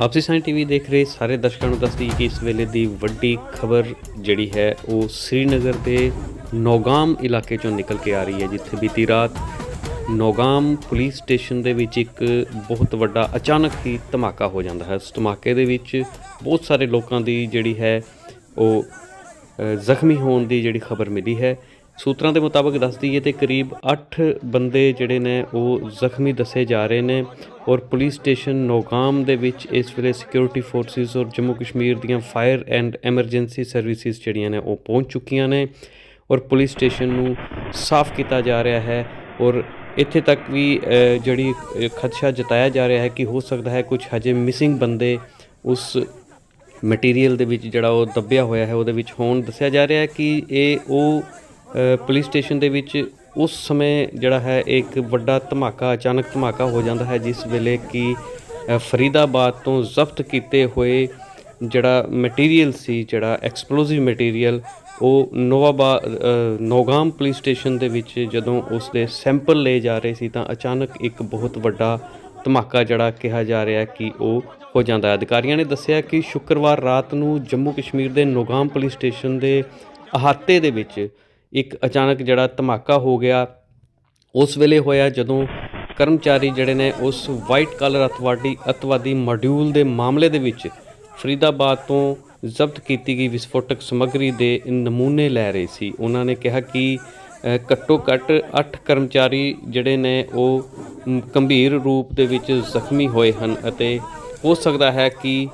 ਆਪਸੀ science TV ਦੇਖ ਰਹੇ ਸਾਰੇ ਦਰਸ਼ਕਾਂ ਨੂੰ ਦੱਸਦੀ ਕਿ ਇਸ ਵੇਲੇ ਦੀ ਵੱਡੀ ਖਬਰ ਜਿਹੜੀ ਹੈ, ਉਹ ਸ੍ਰੀਨਗਰ ਦੇ ਨੌਗਾਮ ਇਲਾਕੇ ਚੋਂ ਨਿਕਲ ਕੇ ਆ ਰਹੀ ਹੈ, ਜਿੱਥੇ ਬੀਤੀ ਰਾਤ ਨੌਗਾਮ ਪੁਲਿਸ ਸਟੇਸ਼ਨ ਦੇ ਵਿੱਚ ਇੱਕ ਬਹੁਤ ਵੱਡਾ ਅਚਾਨਕ ਹੀ ਧਮਾਕਾ ਹੋ ਜਾਂਦਾ ਹੈ। ਉਸ ਧਮਾਕੇ ਦੇ ਵਿੱਚ ਬਹੁਤ ਸਾਰੇ ਲੋਕਾਂ ਦੀ ਜਿਹੜੀ ਹੈ, ਉਹ ਜ਼ਖਮੀ ਹੋਣ ਦੀ ਜਿਹੜੀ ਖਬਰ ਮਿਲੀ ਹੈ। ਸੂਤਰਾਂ ਦੇ ਮੁਤਾਬਕ ਦੱਸਦੀ ਹੈ ਤੇ ਕਰੀਬ 8 ਬੰਦੇ ਜਿਹੜੇ ਨੇ ਉਹ ਜ਼ਖਮੀ ਦੱਸੇ ਜਾ ਰਹੇ ਨੇ ਔਰ ਪੁਲਿਸ ਸਟੇਸ਼ਨ ਨੋਗਾਮ ਦੇ ਵਿੱਚ ਇਸ ਵੇਲੇ ਸਿਕਿਉਰਿਟੀ ਫੋਰਸਿਸ ਔਰ ਜੰਮੂ ਕਸ਼ਮੀਰ ਦੀਆਂ ਫਾਇਰ ਐਂਡ ਐਮਰਜੈਂਸੀ ਸਰਵਿਸਿਜ਼ ਜਿਹੜੀਆਂ ਨੇ ਉਹ ਪਹੁੰਚ ਚੁੱਕੀਆਂ ਨੇ ਔਰ ਪੁਲਿਸ ਸਟੇਸ਼ਨ ਨੂੰ ਸਾਫ਼ ਕੀਤਾ ਜਾ ਰਿਹਾ ਹੈ ਔਰ ਇੱਥੇ ਤੱਕ ਵੀ ਜਿਹੜੀ ਖਦਸ਼ਾ ਜਤਾਇਆ ਜਾ ਰਿਹਾ ਹੈ ਕਿ ਹੋ ਸਕਦਾ ਹੈ ਕੁਝ ਹਜੇ ਮਿਸਿੰਗ ਬੰਦੇ ਉਸ ਮਟੀਰੀਅਲ ਦੇ ਵਿੱਚ ਜਿਹੜਾ ਉਹ ਦੱਬਿਆ ਹੋਇਆ ਹੈ, ਉਹਦੇ ਵਿੱਚ ਹੋਣ ਦੱਸਿਆ ਜਾ ਰਿਹਾ ਹੈ ਕਿ ਇਹ ਉਹ ਪੁਲਿਸ ਸਟੇਸ਼ਨ ਦੇ ਵਿੱਚ ਉਸ ਸਮੇਂ ਜਿਹੜਾ ਹੈ ਇੱਕ ਵੱਡਾ ਧਮਾਕਾ ਅਚਾਨਕ ਧਮਾਕਾ ਹੋ ਜਾਂਦਾ ਹੈ ਜਿਸ ਵੇਲੇ ਕਿ ਫਰੀਦਾਬਾਦ ਤੋਂ ਜ਼ਬਤ ਕੀਤੇ ਹੋਏ ਜਿਹੜਾ ਮਟੀਰੀਅਲ ਸੀ ਜਿਹੜਾ ਐਕਸਪਲੋਸਿਵ ਮਟੀਰੀਅਲ ਉਹ ਨੋਵਾਬਾ ਅ, ਨੌਗਾਮ ਪੁਲਿਸ ਸਟੇਸ਼ਨ ਦੇ ਵਿੱਚ ਜਦੋਂ ਉਸ ਦੇ ਸੈਂਪਲ ਲਏ ਜਾ ਰਹੇ ਸੀ ਤਾਂ ਅਚਾਨਕ ਇੱਕ ਬਹੁਤ ਵੱਡਾ ਧਮਾਕਾ ਜਿਹੜਾ ਕਿਹਾ ਜਾ ਰਿਹਾ ਕਿ ਉਹ ਹੋ ਜਾਂਦਾ ਹੈ। ਅਧਿਕਾਰੀਆਂ ਨੇ ਦੱਸਿਆ ਕਿ ਸ਼ੁੱਕਰਵਾਰ ਰਾਤ ਨੂੰ ਜੰਮੂ ਕਸ਼ਮੀਰ ਦੇ ਨੋਗਾਮ ਪੁਲਿਸ ਸਟੇਸ਼ਨ ਦੇ ਅਹਾਤੇ ਦੇ ਵਿੱਚ ਇੱਕ ਅਚਾਨਕ ਜਿਹੜਾ ਧਮਾਕਾ ਹੋ ਗਿਆ। ਉਸ ਵੇਲੇ ਹੋਇਆ ਜਦੋਂ ਕਰਮਚਾਰੀ ਜਿਹੜੇ ਨੇ ਉਸ ਵਾਈਟ ਕਾਲਰ ਅਤਵਾਦੀ ਅਤਵਾਦੀ ਮੋਡਿਊਲ ਦੇ ਮਾਮਲੇ ਦੇ ਵਿੱਚ ਫਰੀਦਾਬਾਦ ਤੋਂ ਜ਼ਬਤ ਕੀਤੀ ਗਈ ਵਿਸਫੋਟਕ ਸਮੱਗਰੀ ਦੇ ਨਮੂਨੇ ਲੈ ਰਹੇ ਸੀ। ਉਹਨਾਂ ਨੇ ਕਿਹਾ ਕਿ ਘੱਟੋ ਘੱਟ 8 ਕਰਮਚਾਰੀ ਜਿਹੜੇ ਨੇ ਉਹ ਗੰਭੀਰ ਰੂਪ ਦੇ ਵਿੱਚ ਜ਼ਖਮੀ ਹੋਏ ਹਨ ਅਤੇ ਹੋ ਸਕਦਾ ਹੈ ਕਿ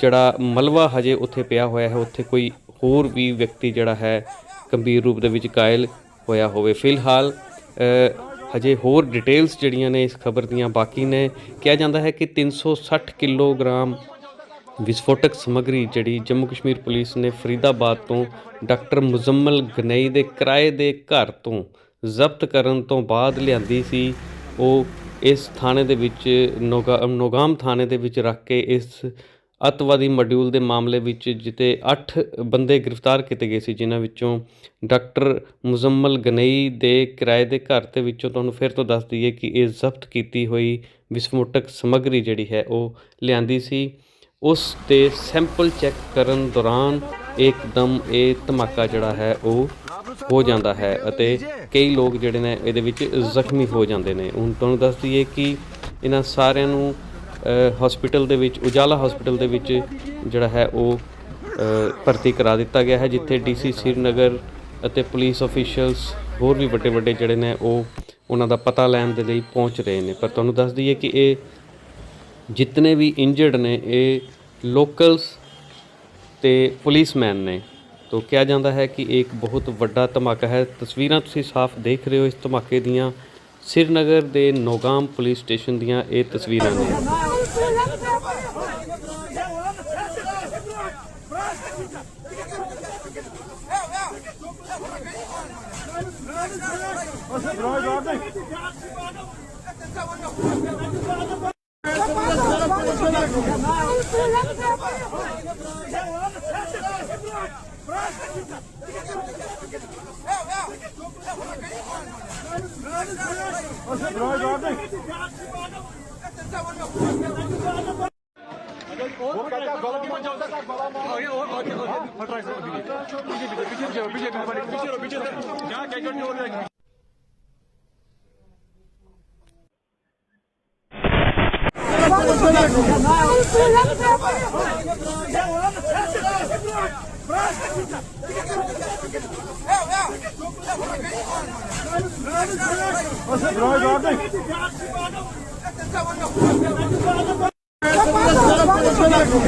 ਜਿਹੜਾ ਮਲਵਾ ਹਜੇ ਉੱਥੇ ਪਿਆ ਹੋਇਆ ਹੈ, ਉੱਥੇ ਕੋਈ ਹੋਰ ਵੀ ਵਿਅਕਤੀ ਜਿਹੜਾ ਹੈ ਗੰਭੀਰ ਰੂਪ ਦੇ ਵਿੱਚ ਕਾਇਲ ਹੋਇਆ ਹੋਵੇ। ਫਿਲਹਾਲ ਹਜੇ ਹੋਰ ਡਿਟੇਲਸ ਜਿਹੜੀਆਂ ਨੇ ਇਸ ਖਬਰ ਦੀਆਂ ਬਾਕੀ ਨੇ। ਕਿਹਾ ਜਾਂਦਾ ਹੈ ਕਿ 360 ਕਿਲੋਗ੍ਰਾਮ ਵਿਸਫੋਟਕ ਸਮੱਗਰੀ ਜਿਹੜੀ ਜੰਮੂ ਕਸ਼ਮੀਰ ਪੁਲਿਸ ਨੇ ਫਰੀਦਾਬਾਦ ਤੋਂ ਡਾਕਟਰ ਮੁਜ਼ੰਮਲ ਗਨਈ ਦੇ ਕਿਰਾਏ ਦੇ ਘਰ ਤੋਂ ਜ਼ਬਤ ਕਰਨ ਤੋਂ ਬਾਅਦ ਲਿਆਂਦੀ ਸੀ। ਉਹ ਇਸ ਥਾਣੇ ਦੇ ਵਿੱਚ ਨੋਗਾ, ਨੋਗਾਮ ਥਾਣੇ ਦੇ ਵਿੱਚ ਰੱਖ ਕੇ ਇਸ ਅੱਤਵਾਦੀ ਮੋਡਿਊਲ ਦੇ ਮਾਮਲੇ ਵਿੱਚ ਜਿੱਤੇ 8 ਬੰਦੇ ਗ੍ਰਿਫਤਾਰ ਕੀਤੇ ਗਏ ਸੀ, ਜਿਨ੍ਹਾਂ ਵਿੱਚੋਂ ਡਾਕਟਰ ਮੁਜ਼ੰਮਲ ਗਨਈ ਦੇ ਕਿਰਾਏ ਦੇ ਘਰ ਦੇ ਵਿੱਚੋਂ ਤੁਹਾਨੂੰ ਫਿਰ ਤੋਂ ਦੱਸ ਦਈਏ ਕਿ ਇਹ ਜ਼ਬਤ ਕੀਤੀ ਹੋਈ ਵਿਸਫੋਟਕ ਸਮੱਗਰੀ ਜਿਹੜੀ ਹੈ ਉਹ ਲਿਆਂਦੀ ਸੀ। ਉਸ ਦੇ ਸੈਂਪਲ ਚੈੱਕ ਕਰਨ ਦੌਰਾਨ ਇੱਕਦਮ ਇਹ ਧਮਾਕਾ ਜਿਹੜਾ ਹੈ ਉਹ ਹੋ ਜਾਂਦਾ ਹੈ ਅਤੇ ਕਈ ਲੋਕ ਜਿਹੜੇ ਨੇ ਇਹਦੇ ਵਿੱਚ ਜ਼ਖਮੀ ਹੋ ਜਾਂਦੇ ਨੇ। ਹੁਣ ਤੁਹਾਨੂੰ ਦੱਸ ਦਈਏ ਕਿ ਇਹਨਾਂ ਸਾਰਿਆਂ ਨੂੰ ਹਸਪੀਟਲ ਦੇ ਵਿੱਚ, ਉਜਾਲਾ ਹਸਪੀਟਲ ਦੇ ਵਿੱਚ ਜਿਹੜਾ ਹੈ ਉਹ ਭਰਤੀ ਕਰਾ ਦਿੱਤਾ ਗਿਆ ਹੈ, ਜਿੱਥੇ ਡੀਸੀ ਸ੍ਰੀਨਗਰ ਅਤੇ ਪੁਲਿਸ ਅਫੀਸ਼ੀਅਲਸ ਹੋਰ ਵੀ ਵੱਡੇ ਵੱਡੇ ਜਿਹੜੇ ਨੇ ਉਹ ਉਹਨਾਂ ਦਾ ਪਤਾ ਲੈਣ ਦੇ ਲਈ ਪਹੁੰਚ ਰਹੇ ਨੇ। ਪਰ ਤੁਹਾਨੂੰ ਦੱਸ ਦਈਏ ਕਿ ਇਹ ਜਿਤਨੇ ਵੀ ਇੰਜਰਡ ਨੇ, ਇਹ ਲੋਕਲਸ ਤੇ ਪੁਲਿਸਮੈਨ ਨੇ। ਤੋਂ ਕਿਹਾ ਜਾਂਦਾ ਹੈ ਕਿ ਇਹ ਇੱਕ ਬਹੁਤ ਵੱਡਾ ਧਮਾਕਾ ਹੈ। ਤਸਵੀਰਾਂ ਤੁਸੀਂ ਸਾਫ਼ ਦੇਖ ਰਹੇ ਹੋ ਇਸ ਧਮਾਕੇ ਦੀਆਂ। ਸ੍ਰੀਨਗਰ ਦੇ ਨੋਗਾਮ ਪੁਲਿਸ ਸਟੇਸ਼ਨ ਦੀਆਂ ਇਹ ਤਸਵੀਰਾਂ ਨੇ। Você droga, ordem! Bravo, bravo.